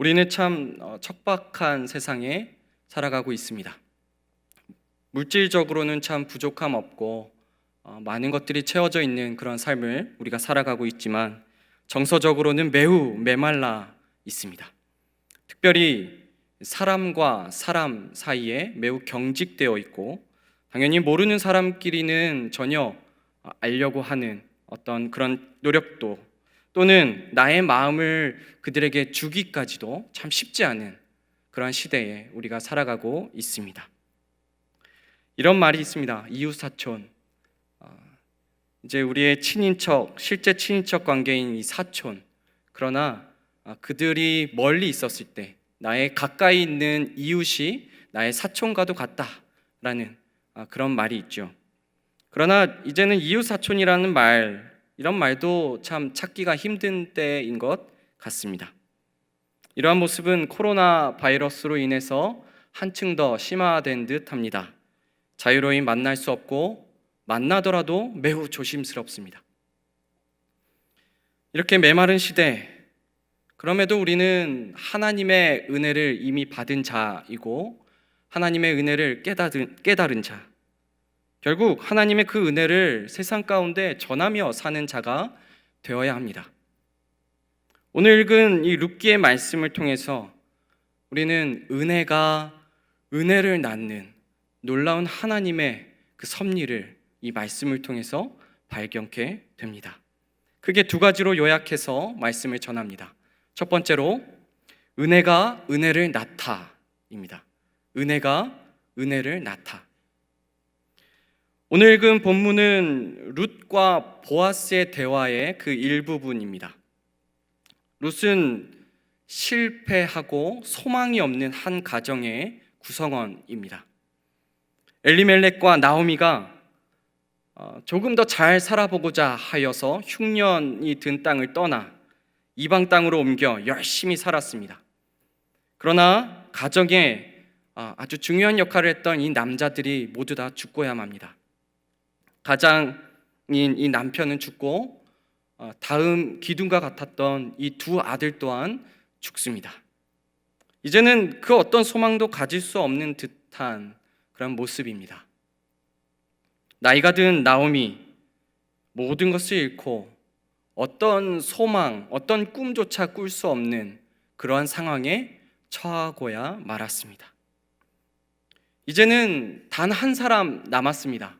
우리는 참 어, 척박한 세상에 살아가고 있습니다. 물질적으로는 참 부족함 없고 어, 많은 것들이 채워져 있는 그런 삶을 우리가 살아가고 있지만 정서적으로는 매우 메말라 있습니다. 특별히 사람과 사람 사이에 매우 경직되어 있고 당연히 모르는 사람끼리는 전혀 알려고 하는 어떤 그런 노력도 또는 나의 마음을 그들에게 주기까지도 참 쉽지 않은 그러한 시대에 우리가 살아가고 있습니다. 이런 말이 있습니다. 이웃 사촌. 어, 이제 우리의 친인척, 실제 친인척 관계인 이 사촌. 그러나 아, 그들이 멀리 있었을 때 나의 가까이 있는 이웃이 나의 사촌과도 같다라는 아, 그런 말이 있죠. 그러나 이제는 이웃 사촌이라는 말 이런 말도 참 찾기가 힘든 때인 것 같습니다. 이러한 모습은 코로나 바이러스로 인해서 한층 더 심화된 듯 합니다. 자유로이 만날 수 없고 만나더라도 매우 조심스럽습니다. 이렇게 메마른 시대, 그럼에도 우리는 하나님의 은혜를 이미 받은 자이고 하나님의 은혜를 깨달은, 깨달은 자, 결국 하나님의 그 은혜를 세상 가운데 전하며 사는 자가 되어야 합니다. 오늘 읽은 이 룻기의 말씀을 통해서 우리는 은혜가 은혜를 낳는 놀라운 하나님의 그 섭리를 이 말씀을 통해서 발견케 됩니다. 크게 두 가지로 요약해서 말씀을 전합니다. 첫 번째로 은혜가 은혜를 낳다입니다. 은혜가 은혜를 낳다. 오늘 읽은 본문은 룻과 보아스의 대화의 그 일부분입니다. 룻은 실패하고 소망이 없는 한 가정의 구성원입니다. 엘리멜렉과 나오미가 어, 조금 더 잘 살아보고자 하여서 흉년이 든 땅을 떠나 이방 땅으로 옮겨 열심히 살았습니다. 그러나 가정에 아, 아주 중요한 역할을 했던 이 남자들이 모두 다 죽고야 합니다. 가장인 이 남편은 죽고 어, 다음 기둥과 같았던 이 두 아들 또한 죽습니다. 이제는 그 어떤 소망도 가질 수 없는 듯한 그런 모습입니다. 나이가 든 나오미 모든 것을 잃고 어떤 소망, 어떤 꿈조차 꿀 수 없는 그러한 상황에 처하고야 말았습니다. 이제는 단 한 사람 남았습니다.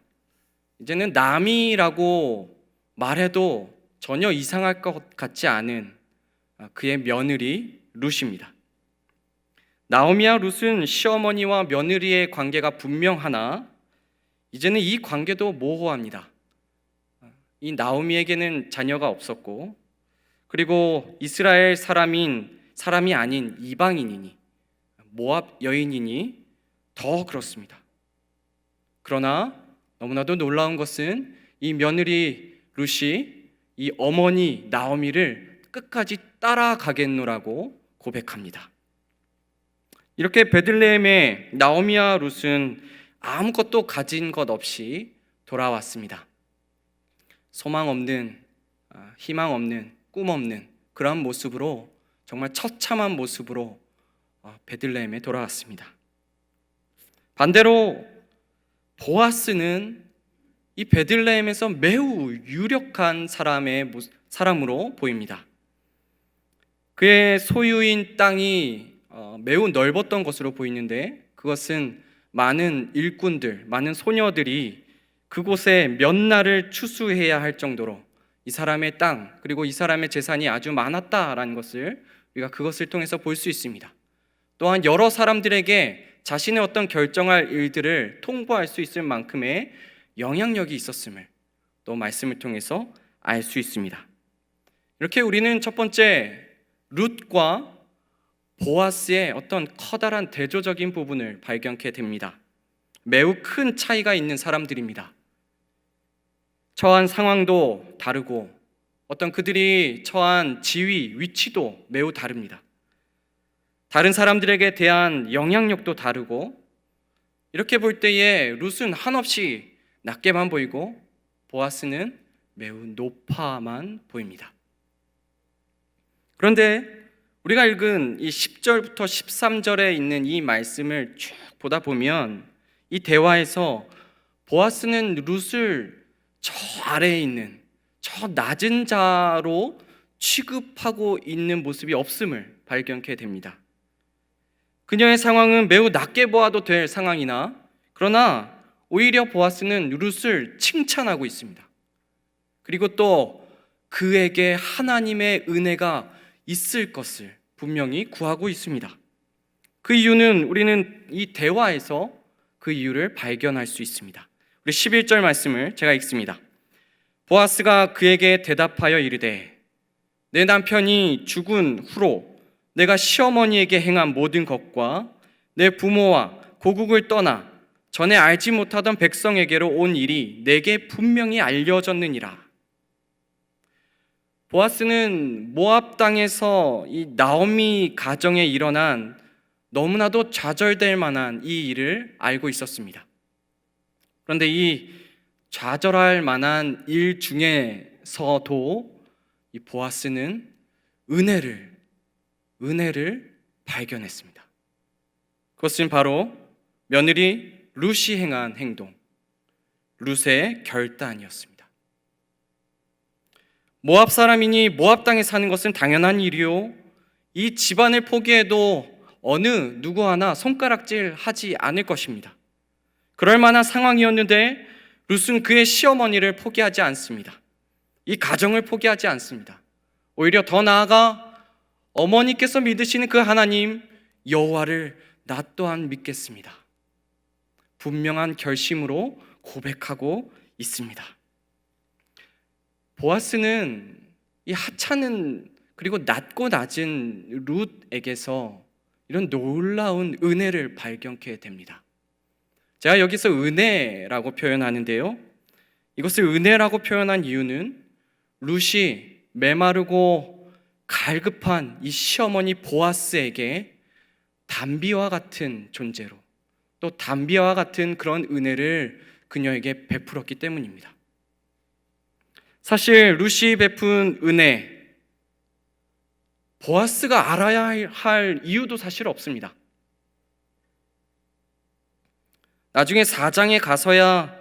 이제는 남이라고 말해도 전혀 이상할 것 같지 않은 그의 며느리 룻입니다. 나오미와 룻은 시어머니와 며느리의 관계가 분명하나 이제는 이 관계도 모호합니다. 이 나오미에게는 자녀가 없었고 그리고 이스라엘 사람인 사람이 아닌 이방인이니 모압 여인이니 더 그렇습니다. 그러나 너무나도 놀라운 것은 이 며느리 룻이 이 어머니 나오미를 끝까지 따라가겠노라고 고백합니다. 이렇게 베들레헴의 나오미와 룻은 아무것도 가진 것 없이 돌아왔습니다. 소망 없는, 아, 희망 없는, 꿈 없는 그런 모습으로 정말 처참한 모습으로 어, 베들레헴에 돌아왔습니다. 반대로 보아스는 이 베들레헴에서 매우 유력한 사람의 사람으로 보입니다. 그의 소유인 땅이 어, 매우 넓었던 것으로 보이는데 그것은 많은 일꾼들, 많은 소녀들이 그곳에 몇 날을 추수해야 할 정도로 이 사람의 땅 그리고 이 사람의 재산이 아주 많았다라는 것을 우리가 그것을 통해서 볼 수 있습니다. 또한 여러 사람들에게 자신의 어떤 결정할 일들을 통보할 수 있을 만큼의 영향력이 있었음을 또 말씀을 통해서 알 수 있습니다. 이렇게 우리는 첫 번째 룻과 보아스의 어떤 커다란 대조적인 부분을 발견케 됩니다. 매우 큰 차이가 있는 사람들입니다. 처한 상황도 다르고 어떤 그들이 처한 지위, 위치도 매우 다릅니다. 다른 사람들에게 대한 영향력도 다르고 이렇게 볼 때에 룻은 한없이 낮게만 보이고 보아스는 매우 높아만 보입니다. 그런데 우리가 읽은 이 10절부터 13절에 있는 이 말씀을 쭉 보다 보면 이 대화에서 보아스는 룻을 저 아래에 있는 저 낮은 자로 취급하고 있는 모습이 없음을 발견케 됩니다. 그녀의 상황은 매우 낮게 보아도 될 상황이나 그러나 오히려 보아스는 룻을 칭찬하고 있습니다. 그리고 또 그에게 하나님의 은혜가 있을 것을 분명히 구하고 있습니다. 그 이유는 우리는 이 대화에서 그 이유를 발견할 수 있습니다. 우리 11절 말씀을 제가 읽습니다. 보아스가 그에게 대답하여 이르되 내 남편이 죽은 후로 내가 시어머니에게 행한 모든 것과 내 부모와 고국을 떠나 전에 알지 못하던 백성에게로 온 일이 내게 분명히 알려졌느니라. 보아스는 모압 땅에서 이 나오미 가정에 일어난 너무나도 좌절될 만한 이 일을 알고 있었습니다. 그런데 이 좌절할 만한 일 중에서도 이 보아스는 은혜를 은혜를 발견했습니다. 그것은 바로 며느리 루시 행한 행동, 룻의 결단이었습니다. 모압 사람이니 모압 땅에 사는 것은 당연한 일이요. 이 집안을 포기해도 어느 누구 하나 손가락질 하지 않을 것입니다. 그럴 만한 상황이었는데 룻은 그의 시어머니를 포기하지 않습니다. 이 가정을 포기하지 않습니다. 오히려 더 나아가 어머니께서 믿으시는 그 하나님 여호와를 나 또한 믿겠습니다. 분명한 결심으로 고백하고 있습니다. 보아스는 이 하찮은 그리고 낮고 낮은 룻에게서 이런 놀라운 은혜를 발견케 됩니다. 제가 여기서 은혜라고 표현하는데요. 이것을 은혜라고 표현한 이유는 룻이 메마르고 갈급한 이 시어머니 보아스에게 담비와 같은 존재로 또 담비와 같은 그런 은혜를 그녀에게 베풀었기 때문입니다. 사실 루시 베푼 은혜 보아스가 알아야 할 이유도 사실 없습니다. 나중에 사장에 가서야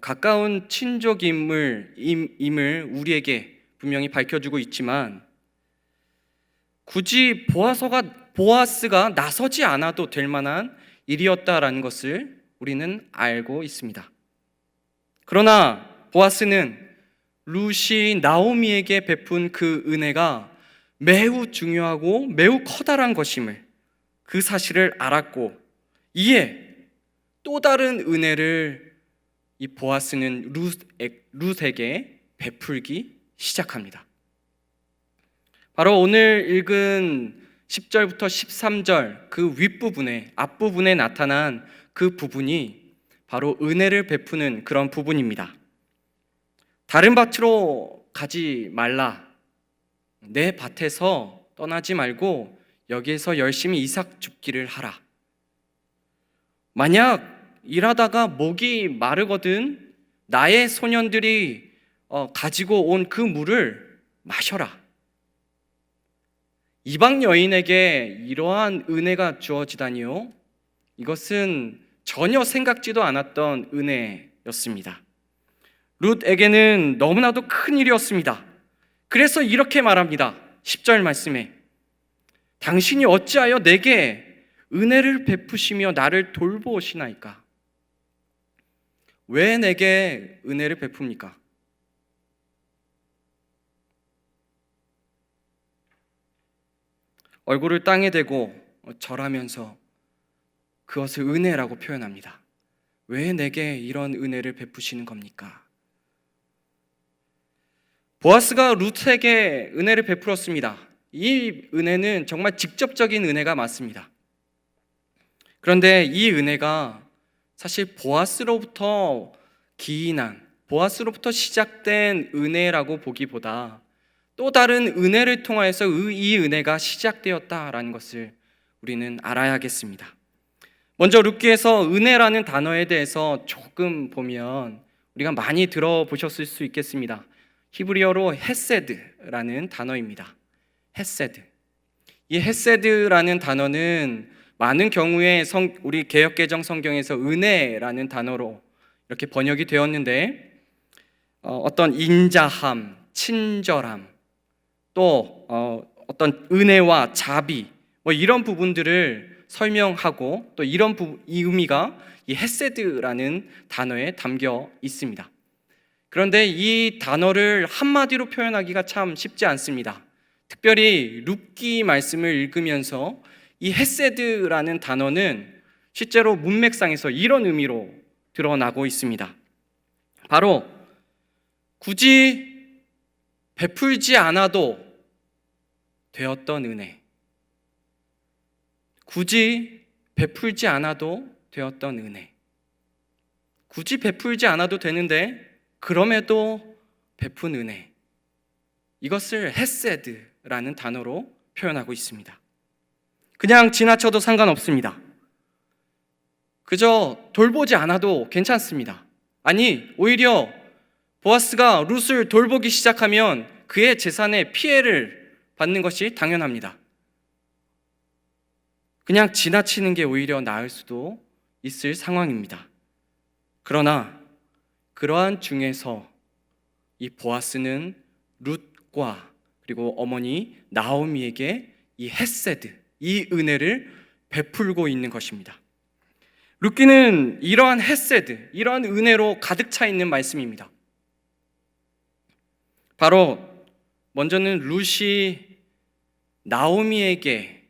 가까운 친족임을 임을 우리에게 분명히 밝혀주고 있지만 굳이 보아서가 보아스가 나서지 않아도 될 만한 일이었다라는 것을 우리는 알고 있습니다. 그러나 보아스는 루시 나오미에게 베푼 그 은혜가 매우 중요하고 매우 커다란 것임을 그 사실을 알았고 이에 또 다른 은혜를 이 보아스는 룻에게 베풀기 시작합니다. 바로 오늘 읽은 10절부터 13절 그 윗부분에 앞부분에 나타난 그 부분이 바로 은혜를 베푸는 그런 부분입니다. 다른 밭으로 가지 말라. 내 밭에서 떠나지 말고 여기에서 열심히 이삭 줍기를 하라. 만약 일하다가 목이 마르거든 나의 소년들이 어, 가지고 온 그 물을 마셔라. 이방 여인에게 이러한 은혜가 주어지다니요. 이것은 전혀 생각지도 않았던 은혜였습니다. 룻에게는 너무나도 큰 일이었습니다. 그래서 이렇게 말합니다. 10절 말씀에 당신이 어찌하여 내게 은혜를 베푸시며 나를 돌보시나이까? 왜 내게 은혜를 베풉니까? 얼굴을 땅에 대고 절하면서 그것을 은혜라고 표현합니다. 왜 내게 이런 은혜를 베푸시는 겁니까? 보아스가 루트에게 은혜를 베풀었습니다. 이 은혜는 정말 직접적인 은혜가 맞습니다. 그런데 이 은혜가 사실 보아스로부터 기인한, 보아스로부터 시작된 은혜라고 보기보다 또 다른 은혜를 통하여서 이 은혜가 시작되었다라는 것을 우리는 알아야겠습니다. 먼저 룻기에서 은혜라는 단어에 대해서 조금 보면 우리가 많이 들어보셨을 수 있겠습니다. 히브리어로 헤세드라는 단어입니다. 헤세드. 이 헤세드라는 단어는 많은 경우에 성, 우리 개혁개정 성경에서 은혜라는 단어로 이렇게 번역이 되었는데 어, 어떤 인자함, 친절함, 또 어, 어떤 은혜와 자비 뭐 이런 부분들을 설명하고 또 이런 부, 이 의미가 이 헤세드라는 단어에 담겨 있습니다. 그런데 이 단어를 한마디로 표현하기가 참 쉽지 않습니다. 특별히 룻기 말씀을 읽으면서 이 헤세드라는 단어는 실제로 문맥상에서 이런 의미로 드러나고 있습니다. 바로 굳이 베풀지 않아도 되었던 은혜. 굳이 베풀지 않아도 되었던 은혜. 굳이 베풀지 않아도 되는데 그럼에도 베푼 은혜. 이것을 헤세드라는 단어로 표현하고 있습니다. 그냥 지나쳐도 상관없습니다. 그저 돌보지 않아도 괜찮습니다. 아니, 오히려 보아스가 룻을 돌보기 시작하면 그의 재산에 피해를 받는 것이 당연합니다. 그냥 지나치는 게 오히려 나을 수도 있을 상황입니다. 그러나 그러한 중에서 이 보아스는 룻과 그리고 어머니 나오미에게 이 헤세드, 이 은혜를 베풀고 있는 것입니다. 룻기는 이러한 헤세드, 이러한 은혜로 가득 차 있는 말씀입니다. 바로 먼저는 룻이 나오미에게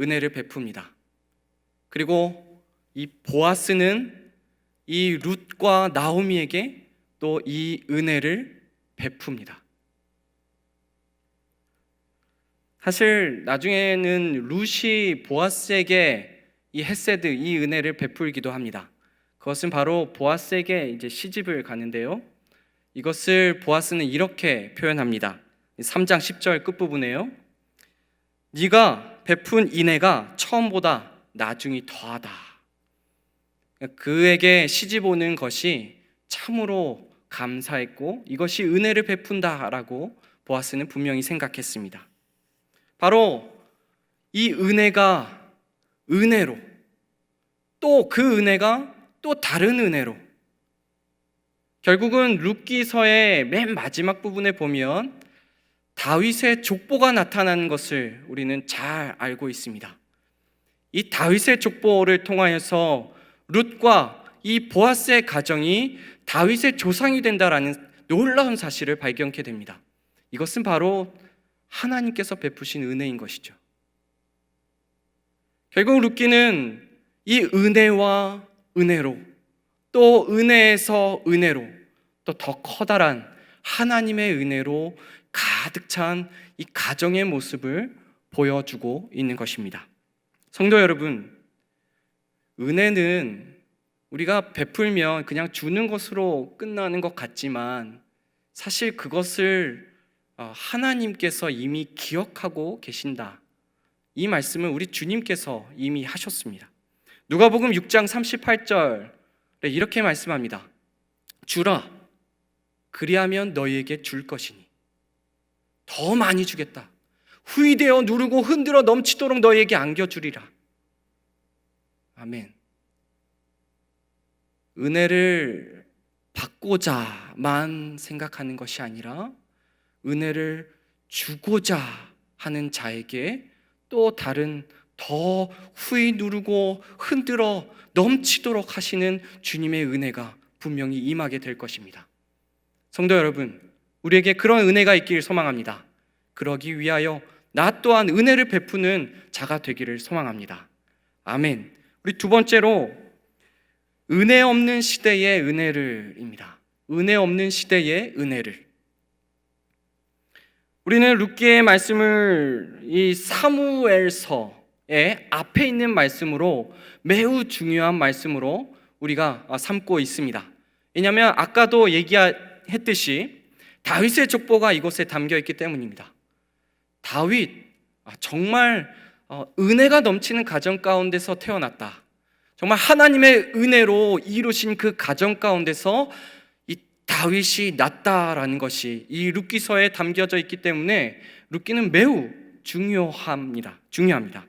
은혜를 베풉니다. 그리고 이 보아스는 이 룻과 나오미에게 또 이 은혜를 베풉니다. 사실 나중에는 룻이 보아스에게 이 헤세드 이 은혜를 베풀기도 합니다. 그것은 바로 보아스에게 이제 시집을 가는데요. 이것을 보아스는 이렇게 표현합니다. 3장 10절 끝부분에요. 네가 베푼 인애가 처음보다 나중이 더하다. 그에게 시집 오는 것이 참으로 감사했고 이것이 은혜를 베푼다라고 보아스는 분명히 생각했습니다. 바로 이 은혜가 은혜로 또 그 은혜가 또 다른 은혜로 결국은 룻기서의 맨 마지막 부분에 보면 다윗의 족보가 나타나는 것을 우리는 잘 알고 있습니다. 이 다윗의 족보를 통하여서 룻과 이 보아스의 가정이 다윗의 조상이 된다라는 놀라운 사실을 발견케 됩니다. 이것은 바로 하나님께서 베푸신 은혜인 것이죠. 결국 룻기는 이 은혜와 은혜로 또 은혜에서 은혜로 또 더 커다란 하나님의 은혜로 가득 찬 이 가정의 모습을 보여주고 있는 것입니다. 성도 여러분, 은혜는 우리가 베풀면 그냥 주는 것으로 끝나는 것 같지만 사실 그것을 어, 하나님께서 이미 기억하고 계신다. 이 말씀을 우리 주님께서 이미 하셨습니다. 누가복음 6장 38절에 이렇게 말씀합니다. 주라 그리하면 너희에게 줄 것이니 더 많이 주겠다. 후이되어 누르고 흔들어 넘치도록 너희에게 안겨주리라. 아멘. 은혜를 받고자만 생각하는 것이 아니라 은혜를 주고자 하는 자에게 또 다른 더 후이 누르고 흔들어 넘치도록 하시는 주님의 은혜가 분명히 임하게 될 것입니다. 성도 여러분, 우리에게 그런 은혜가 있기를 소망합니다. 그러기 위하여 나 또한 은혜를 베푸는 자가 되기를 소망합니다. 아멘. 우리 두 번째로 은혜 없는 시대의 은혜를입니다. 은혜 없는 시대의 은혜를. 우리는 룻기의 말씀을 이 사무엘서의 앞에 있는 말씀으로 매우 중요한 말씀으로 우리가 삼고 있습니다. 왜냐하면 아까도 얘기 했듯이 다윗의 족보가 이곳에 담겨 있기 때문입니다. 다윗 아, 정말 어, 은혜가 넘치는 가정 가운데서 태어났다. 정말 하나님의 은혜로 이루신 그 가정 가운데서 이 다윗이 났다라는 것이 이 룻기서에 담겨져 있기 때문에 룻기는 매우 중요합니다. 중요합니다.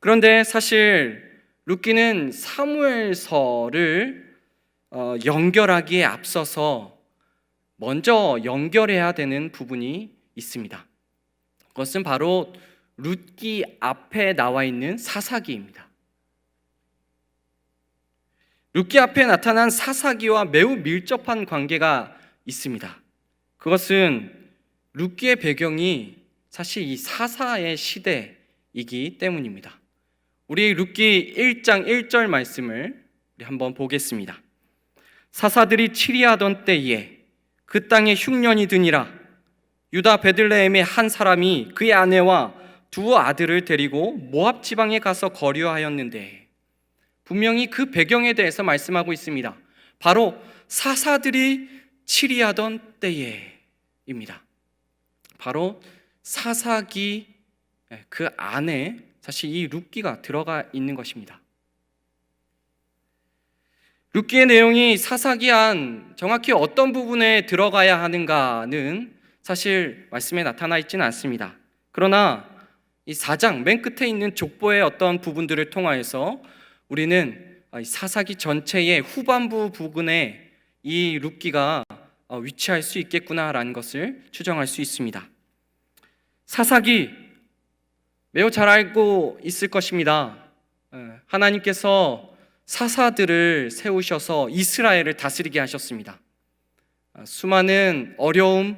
그런데 사실 룻기는 사무엘서를 어, 연결하기에 앞서서 먼저 연결해야 되는 부분이 있습니다. 그것은 바로 룻기 앞에 나와 있는 사사기입니다. 룻기 앞에 나타난 사사기와 매우 밀접한 관계가 있습니다. 그것은 룻기의 배경이 사실 이 사사의 시대이기 때문입니다. 우리 룻기 1장 1절 말씀을 한번 보겠습니다. 사사들이 치리하던 때에 그 땅에 흉년이 드니라 유다 베들레헴의 한 사람이 그의 아내와 두 아들을 데리고 모압 지방에 가서 거류하였는데 분명히 그 배경에 대해서 말씀하고 있습니다. 바로 사사들이 치리하던 때에입니다. 바로 사사기 그 안에 사실 이 룻기가 들어가 있는 것입니다. 룻기의 내용이 사사기 안 정확히 어떤 부분에 들어가야 하는가는 사실 말씀에 나타나 있지는 않습니다. 그러나 이 4장 맨 끝에 있는 족보의 어떤 부분들을 통하여서 우리는 사사기 전체의 후반부 부분에 이 룻기가 위치할 수 있겠구나라는 것을 추정할 수 있습니다. 사사기 매우 잘 알고 있을 것입니다. 하나님께서 사사들을 세우셔서 이스라엘을 다스리게 하셨습니다. 수많은 어려움,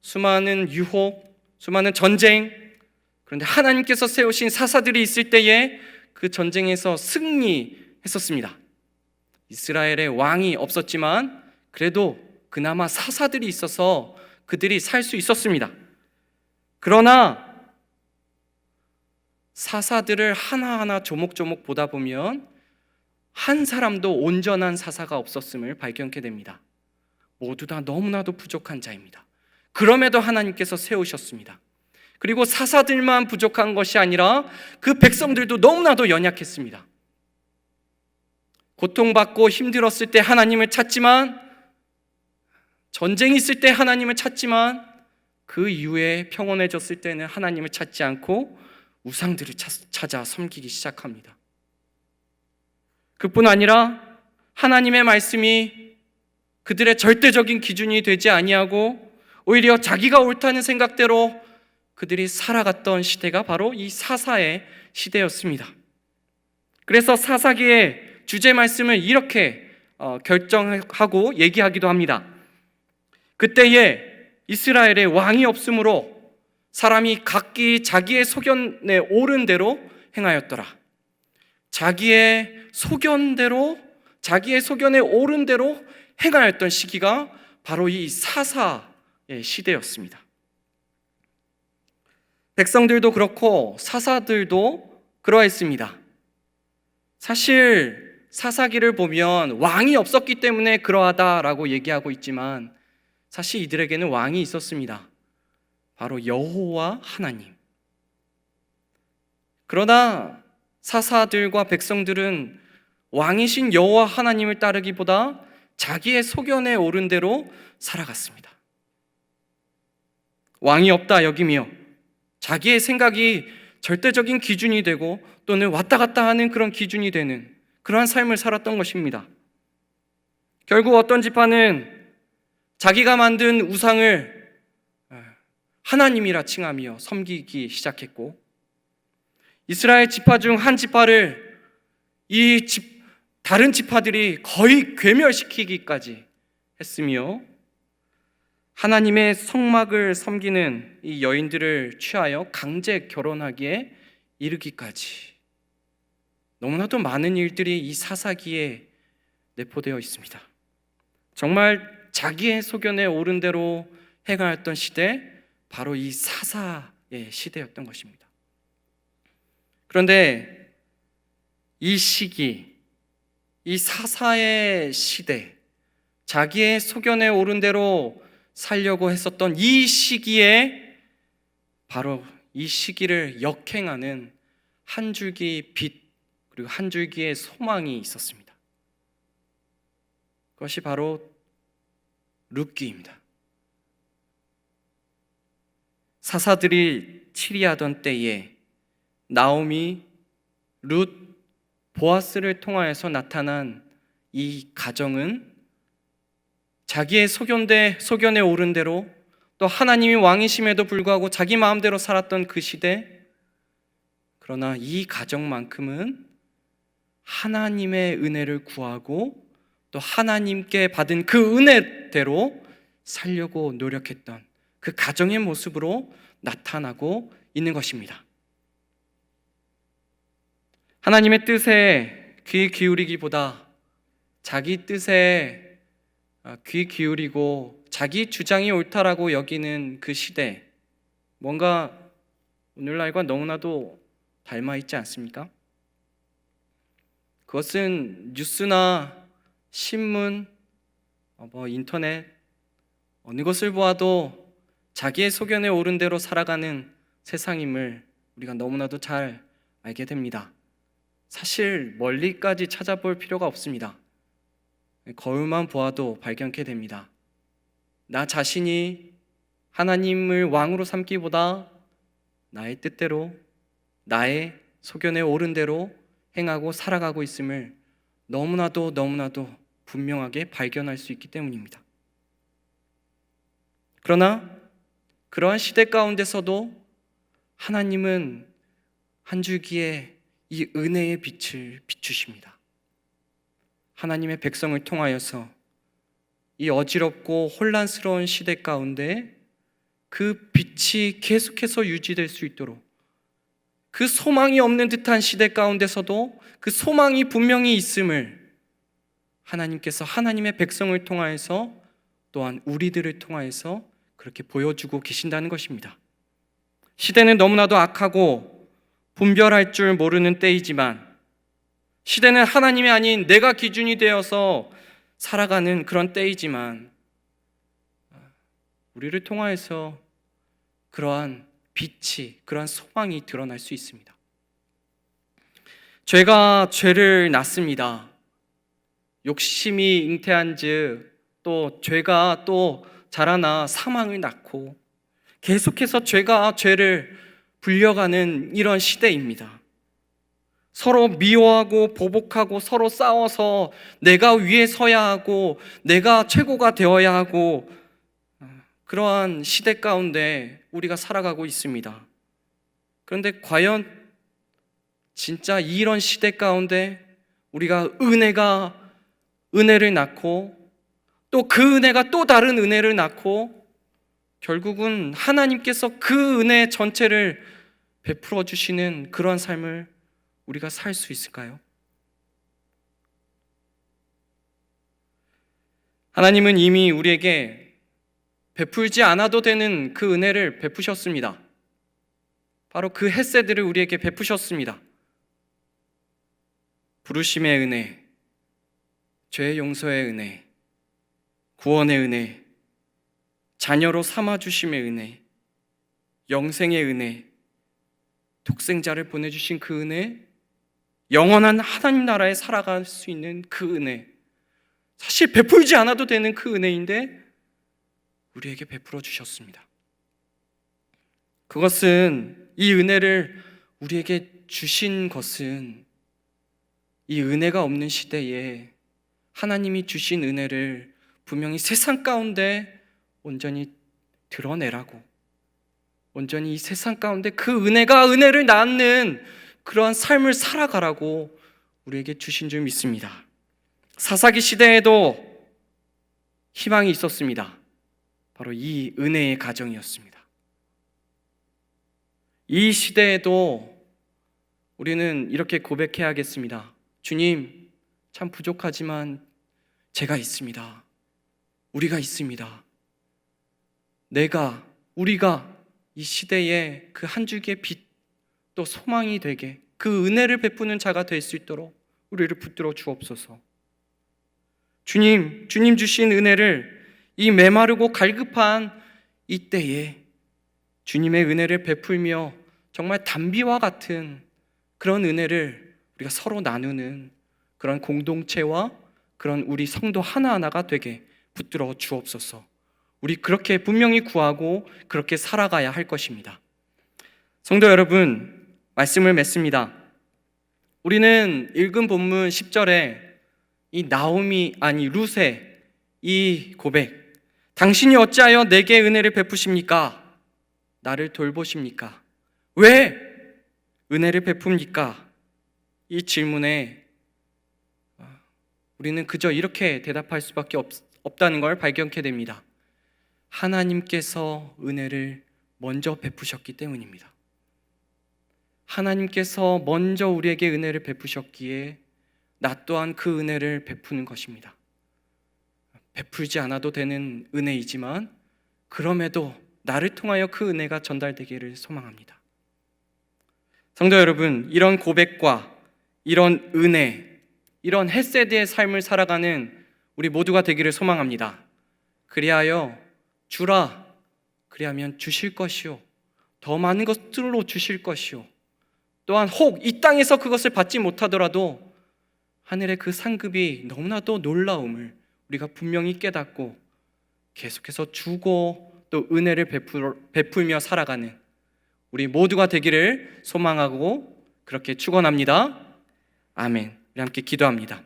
수많은 유혹, 수많은 전쟁, 그런데 하나님께서 세우신 사사들이 있을 때에 그 전쟁에서 승리했었습니다. 이스라엘의 왕이 없었지만 그래도 그나마 사사들이 있어서 그들이 살 수 있었습니다. 그러나 사사들을 하나하나 조목조목 보다 보면 한 사람도 온전한 사사가 없었음을 발견케 됩니다. 모두 다 너무나도 부족한 자입니다. 그럼에도 하나님께서 세우셨습니다. 그리고 사사들만 부족한 것이 아니라 그 백성들도 너무나도 연약했습니다. 고통받고 힘들었을 때 하나님을 찾지만 전쟁이 있을 때 하나님을 찾지만 그 이후에 평온해졌을 때는 하나님을 찾지 않고 우상들을 찾아 섬기기 시작합니다. 그뿐 아니라 하나님의 말씀이 그들의 절대적인 기준이 되지 아니하고 오히려 자기가 옳다는 생각대로 그들이 살아갔던 시대가 바로 이 사사의 시대였습니다. 그래서 사사기의 주제 말씀을 이렇게 어, 결정하고 얘기하기도 합니다. 그때에 이스라엘의 왕이 없으므로 사람이 각기 자기의 소견에 옳은 대로 행하였더라. 자기의 소견대로 자기의 소견에 옳은 대로 행하였던 시기가 바로 이 사사의 시대였습니다. 백성들도 그렇고 사사들도 그러했습니다. 사실 사사기를 보면 왕이 없었기 때문에 그러하다라고 얘기하고 있지만 사실 이들에게는 왕이 있었습니다. 바로 여호와 하나님. 그러나 사사들과 백성들은 왕이신 여호와 하나님을 따르기보다 자기의 소견에 오른 대로 살아갔습니다. 왕이 없다 여기며 자기의 생각이 절대적인 기준이 되고 또는 왔다 갔다 하는 그런 기준이 되는 그러한 삶을 살았던 것입니다. 결국 어떤 지파는 자기가 만든 우상을 하나님이라 칭하며 섬기기 시작했고 이스라엘 지파 중 한 지파를 이 집, 다른 지파들이 거의 괴멸시키기까지 했으며 하나님의 성막을 섬기는 이 여인들을 취하여 강제 결혼하기에 이르기까지 너무나도 많은 일들이 이 사사기에 내포되어 있습니다. 정말 자기의 소견에 오른 대로 행하였던 시대 바로 이 사사의 시대였던 것입니다. 그런데 이 시기, 이 사사의 시대, 자기의 소견에 오른 대로 살려고 했었던 이 시기에 바로 이 시기를 역행하는 한 줄기 빛 그리고 한 줄기의 소망이 있었습니다. 그것이 바로 룻기입니다. 사사들이 치리하던 때에 나오미, 룻, 보아스를 통하여서 나타난 이 가정은 자기의 소견대 소견에 오른 대로 또 하나님이 왕이심에도 불구하고 자기 마음대로 살았던 그 시대 그러나 이 가정만큼은 하나님의 은혜를 구하고 또 하나님께 받은 그 은혜대로 살려고 노력했던 그 가정의 모습으로 나타나고 있는 것입니다. 하나님의 뜻에 귀 기울이기보다 자기 뜻에 어, 귀 기울이고 자기 주장이 옳다라고 여기는 그 시대 뭔가 오늘날과 너무나도 닮아 있지 않습니까? 그것은 뉴스나 신문, 어, 뭐 인터넷 어느 것을 보아도 자기의 소견에 오른 대로 살아가는 세상임을 우리가 너무나도 잘 알게 됩니다. 사실 멀리까지 찾아볼 필요가 없습니다. 거울만 보아도 발견케 됩니다. 나 자신이 하나님을 왕으로 삼기보다 나의 뜻대로 나의 소견에 오른 대로 행하고 살아가고 있음을 너무나도 너무나도 분명하게 발견할 수 있기 때문입니다. 그러나 그러한 시대 가운데서도 하나님은 한 줄기에 이 은혜의 빛을 비추십니다. 하나님의 백성을 통하여서 이 어지럽고 혼란스러운 시대 가운데 그 빛이 계속해서 유지될 수 있도록 그 소망이 없는 듯한 시대 가운데서도 그 소망이 분명히 있음을 하나님께서 하나님의 백성을 통하여서 또한 우리들을 통하여서 그렇게 보여주고 계신다는 것입니다. 시대는 너무나도 악하고 분별할 줄 모르는 때이지만 시대는 하나님이 아닌 내가 기준이 되어서 살아가는 그런 때이지만 우리를 통하여서 그러한 빛이 그러한 소망이 드러날 수 있습니다. 죄가 죄를 낳습니다. 욕심이 잉태한즉 또 죄가 또 자라나 사망을 낳고 계속해서 죄가 죄를 불려가는 이런 시대입니다. 서로 미워하고 보복하고 서로 싸워서 내가 위에 서야 하고 내가 최고가 되어야 하고 그러한 시대 가운데 우리가 살아가고 있습니다. 그런데 과연 진짜 이런 시대 가운데 우리가 은혜가 은혜를 낳고 또 그 은혜가 또 다른 은혜를 낳고 결국은 하나님께서 그 은혜 전체를 베풀어 주시는 그런 삶을 우리가 살 수 있을까요? 하나님은 이미 우리에게 베풀지 않아도 되는 그 은혜를 베푸셨습니다. 바로 그 햇새들을 우리에게 베푸셨습니다. 부르심의 은혜, 죄 용서의 은혜, 구원의 은혜, 자녀로 삼아 주심의 은혜, 영생의 은혜, 독생자를 보내 주신 그 은혜, 영원한 하나님 나라에 살아갈 수 있는 그 은혜. 사실 베풀지 않아도 되는 그 은혜인데 우리에게 베풀어 주셨습니다. 그것은 이 은혜를 우리에게 주신 것은 이 은혜가 없는 시대에 하나님이 주신 은혜를 분명히 세상 가운데 온전히 드러내라고 온전히 이 세상 가운데 그 은혜가 은혜를 낳는 그러한 삶을 살아가라고 우리에게 주신 줄 믿습니다. 사사기 시대에도 희망이 있었습니다. 바로 이 은혜의 가정이었습니다. 이 시대에도 우리는 이렇게 고백해야겠습니다. 주님, 참 부족하지만 제가 있습니다. 우리가 있습니다. 내가, 우리가 이 시대에 그 한 줄기의 빛, 또 소망이 되게 그 은혜를 베푸는 자가 될 수 있도록 우리를 붙들어 주옵소서. 주님, 주님 주신 은혜를 이 메마르고 갈급한 이때에 주님의 은혜를 베풀며 정말 담비와 같은 그런 은혜를 우리가 서로 나누는 그런 공동체와 그런 우리 성도 하나하나가 되게 붙들어 주옵소서. 우리 그렇게 분명히 구하고 그렇게 살아가야 할 것입니다. 성도 여러분, 말씀을 맺습니다. 우리는 읽은 본문 10절에 이 나오미 아니 루세 이 고백 당신이 어찌하여 내게 은혜를 베푸십니까? 나를 돌보십니까? 왜 은혜를 베풉니까? 이 질문에 아, 우리는 그저 이렇게 대답할 수밖에 없, 없다는 걸 발견케 됩니다. 하나님께서 은혜를 먼저 베푸셨기 때문입니다. 하나님께서 먼저 우리에게 은혜를 베푸셨기에 나 또한 그 은혜를 베푸는 것입니다. 베풀지 않아도 되는 은혜이지만 그럼에도 나를 통하여 그 은혜가 전달되기를 소망합니다. 성도 여러분, 이런 고백과 이런 은혜, 이런 햇세드의 삶을 살아가는 우리 모두가 되기를 소망합니다. 그리하여 주라, 그리하면 주실 것이요. 더 많은 것들로 주실 것이요. 또한 혹 이 땅에서 그것을 받지 못하더라도 하늘의 그 상급이 너무나도 놀라움을 우리가 분명히 깨닫고 계속해서 주고 또 은혜를 베풀, 베풀며 살아가는 우리 모두가 되기를 소망하고 그렇게 축원합니다. 아멘. 우리 함께 기도합니다.